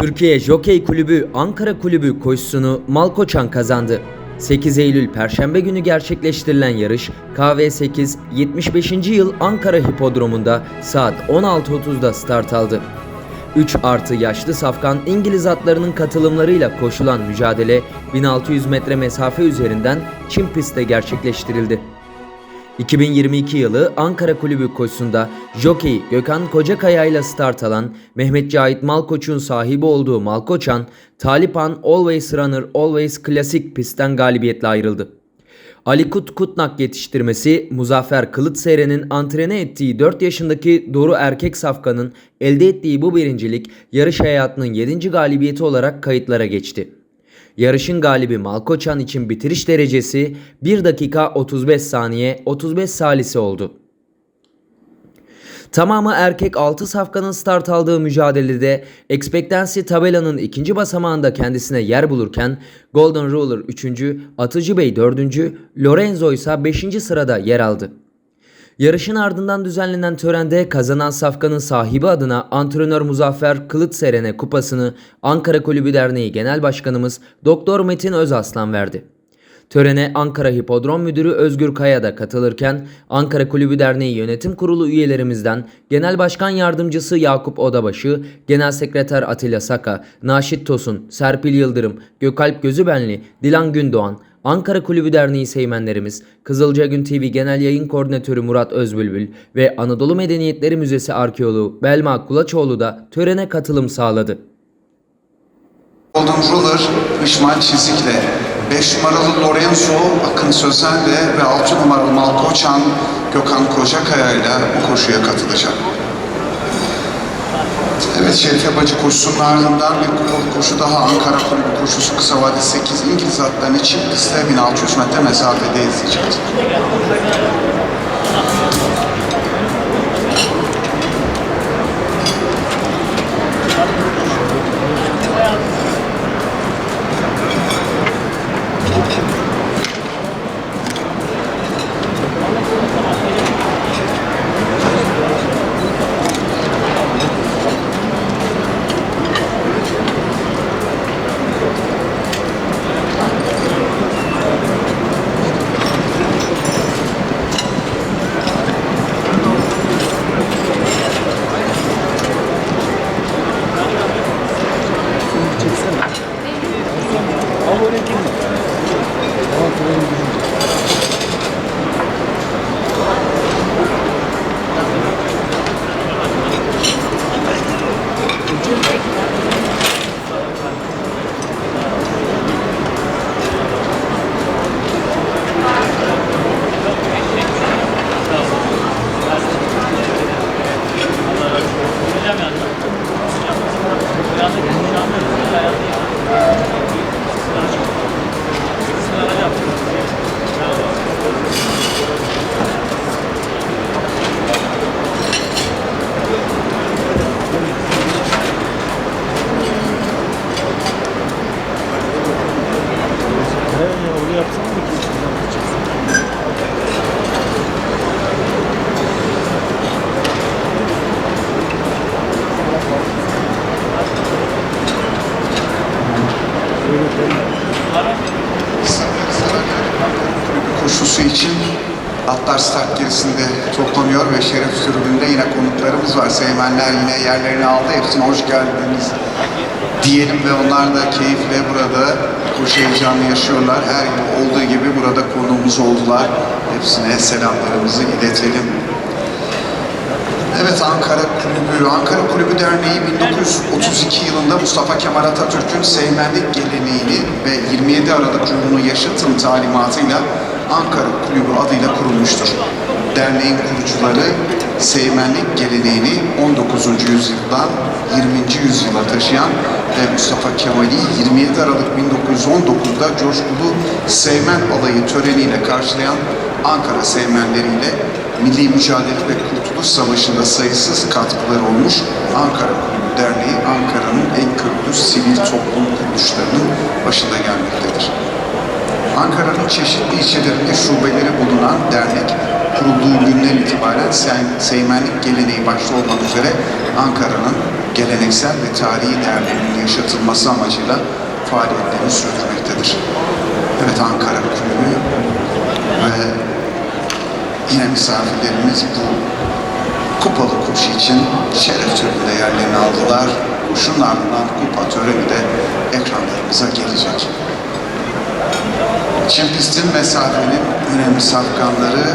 Türkiye Jokey Kulübü Ankara Kulübü koşusunu Malkoçan kazandı. 8 Eylül Perşembe günü gerçekleştirilen yarış KV8 75. yıl Ankara Hipodromu'nda saat 16.30'da start aldı. 3 artı yaşlı safkan İngiliz atlarının katılımlarıyla koşulan mücadele 1600 metre mesafe üzerinden çim pistte gerçekleştirildi. 2022 yılı Ankara Kulübü koşusunda jockey Gökhan Kocakaya ile start alan Mehmet Cahit Malkoç'un sahibi olduğu Malkoçan, Talipan Always Runner Always Classic pistten galibiyetle ayrıldı. Ali Kut Kutnak yetiştirmesi Muzaffer Kılıçseren'in antrene ettiği 4 yaşındaki Doru Erkek Safkan'ın elde ettiği bu birincilik yarış hayatının 7. galibiyeti olarak kayıtlara geçti. Yarışın galibi Malkoçan için bitiriş derecesi 1 dakika 35 saniye 35 salise oldu. Tamamı erkek 6 safkanın start aldığı mücadelede Expectancy tabelanın ikinci basamağında kendisine yer bulurken Golden Ruler 3. Atıcı Bey 4. Lorenzo ise 5. sırada yer aldı. Yarışın ardından düzenlenen törende kazanan safkanın sahibi adına antrenör Muzaffer Kılıçseren'e kupasını Ankara Kulübü Derneği Genel Başkanımız Doktor Metin Özaslan verdi. Törene Ankara Hipodrom Müdürü Özgür Kaya da katılırken Ankara Kulübü Derneği Yönetim Kurulu üyelerimizden Genel Başkan Yardımcısı Yakup Odabaşı, Genel Sekreter Atilla Saka, Naşit Tosun, Serpil Yıldırım, Gökalp Gözübenli, Dilan Gündoğan, Ankara Kulübü Derneği seymenlerimiz, Kızılcagün TV Genel Yayın Koordinatörü Murat Özbülbül ve Anadolu Medeniyetleri Müzesi Arkeoloğu Belma Kulaçoğlu da törene katılım sağladı. Golden Ruler İsmail Çizik'le, 5 numaralı Lorenzo Akın Sözen'le ve 6 numaralı Malkoçan Gökhan Kocakaya ile bu koşuya katılacak. Evet Şerife Bacı koşusunun ardından bir koşu daha Ankara Kulübü koşusu kısa vade 8 İngiliz atlarını çift pistte 1600 metre mesafede izleyeceğiz. Toplanıyor ve şeref tribünde yine konuklarımız var. Seymenler yine yerlerini aldı. Hepsine hoş geldiniz diyelim ve onlar da keyifle burada koşu heyecanı yaşıyorlar. Her yıl olduğu gibi burada konuğumuz oldular. Hepsine selamlarımızı iletelim. Evet Ankara Kulübü, Ankara Kulübü Derneği 1932 yılında Mustafa Kemal Atatürk'ün seymenlik geleneğini ve 27 Aralık ruhunu yaşatın talimatıyla Ankara Kulübü adıyla kurulmuştur. Derneğin kurucuları seymenlik geleneğini 19. yüzyıldan 20. yüzyıla taşıyan ve Mustafa Kemal'i 27 Aralık 1919'da coşkulu Seymen Alayı töreniyle karşılayan Ankara Seymenleriyle milli mücadele ve Kurtuluş Savaşı'nda sayısız katkıları olmuş Ankara Kulübü Derneği, Ankara'nın en köklü sivil toplum kuruluşlarının başında gelmektedir. Ankara'nın çeşitli ilçelerinde şubeleri bulunan dernek, kurulduğu günden itibaren se- seymenlik geleneği başta olmak üzere Ankara'nın geleneksel ve tarihi değerlerinin yaşatılması amacıyla faaliyetlerini sürdürmektedir. Evet Ankara Kulübü ve yine misafirlerimiz bu kupalı koşu için şeref töreninde yerlerini aldılar. Koşunun ardından kupa töreni de ekranlarımıza gelecek. Çim pistin mesafenin önemli safkanları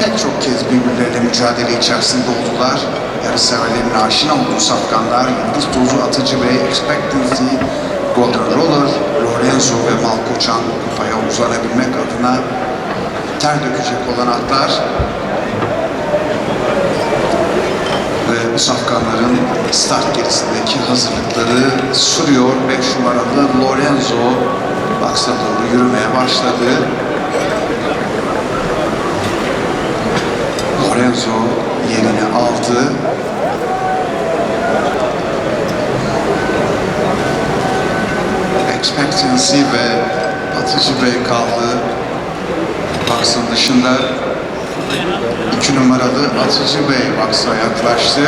pek çok kez birbirleriyle mücadele içerisinde oldular. Yarışseverlerin aşina olduğu safkanlar Yıldız Tozu Atıcı ve Expectancy, Golden Roller, Lorenzo ve Malkoçan kupaya uzanabilmek adına ter dökecek olan bu safkanların start gerisindeki hazırlıkları sürüyor. 5 numaralı Lorenzo Baksa doğru yürümeye başladı. Lorenzo yerini aldı. Expectancy ve Atıcı Bey kaldı. Baksın dışında iki numaralı Atıcı Bey Baksa yaklaştı.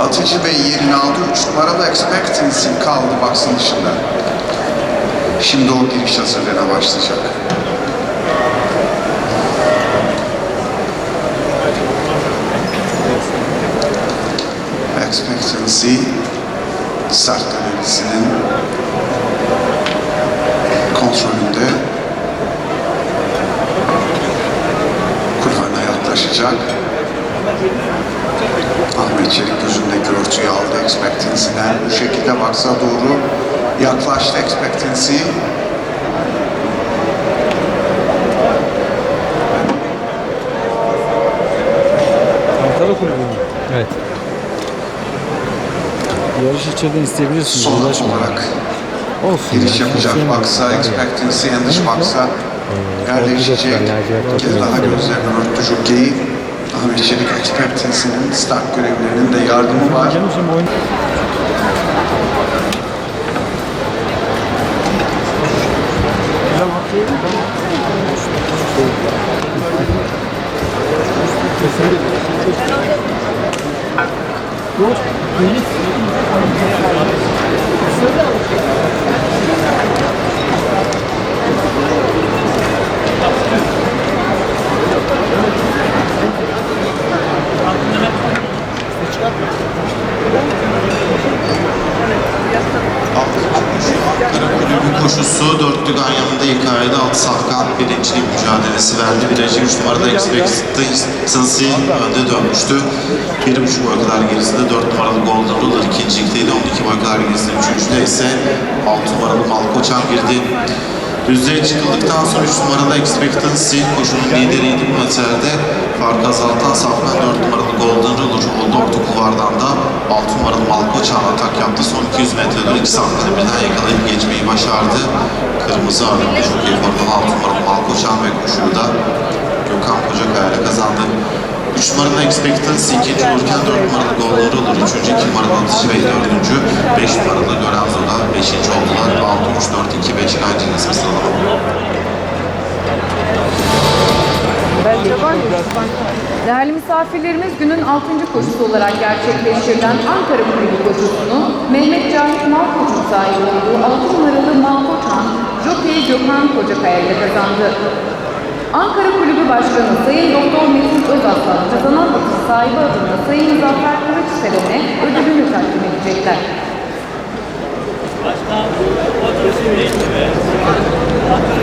Atıcı Bey yerini aldı. Üç numaralı Expectancy kaldı Baksın dışında. Şimdi o giriş hazırlığına başlayacak. Expectancy start dönemisinin kontrolünde kurvana yaklaşacak. Ahmet Çelik gözündeki örtüyü aldı Expectancy'den. Bu şekilde baksa doğru yaklaştı Expectancy. Ankara kulübü mü? Evet. Yarış içeriden isteyebilirsiniz. Son olarak Olsun. giriş ya, yapacak baksa. Expectancy en dış baksa Ee, yerleşecek. Bir kez daha gözlerinden örttü jokeyi. Ahmet Çelik Expectancy'nin start görevlilerinin de yardımı var. Mücadelesi verdi. Virajı 3 numarada Expectancy önde dönmüştü. Bir buçuk boy kadar gerisinde 4 numaralı Golden Ruler ikincilikteydi. 12 boy kadar gerisinde üçüncüde ise 6 numaralı Malkoçan girdi. Düzlüğe çıkıldıktan sonra 3 numaralı Expectancy koşunun lideriydi bu metrelde. Farkı azaltan Safkan 4 numaralı Golden Ruler oldu. Orta kulvardan da 6 numaralı Malkoçan atak yaptı. Son 200 metrede 2 Safkan'ı birden yakalayıp geçmeyi başardı. Kırmızı ağırlıklı çok iyi formalı 6 numaralı Malkoçan ve koşuyu da Gökhan Kocakaya ile kazandı. 3 numaralı Expectancy ikinci olurken 4 numaralı Golden Ruler üçüncü, 2 numaralı Atıcı Bey dördüncü, 5 numaralı Lorenzo da beşinci oldular. 6, 3, 4, 2, 5 kancı resmi sıralama. Değerli misafirlerimiz günün 6. koşusu olarak gerçekleştirilen Ankara Kulübü koşusunu Mehmet Cahit Malkoç'un sahibi olduğu 6 numaralı Malkoç'an Jockey Gökhan Kocakaya ile kazandı. Ankara Kulübü Başkanı Sayın Doktor Metin Özaslan kazanan atış sahibi adına Sayın Zafer Kılıçseven'e ödülünü takdim edecekler. Ankara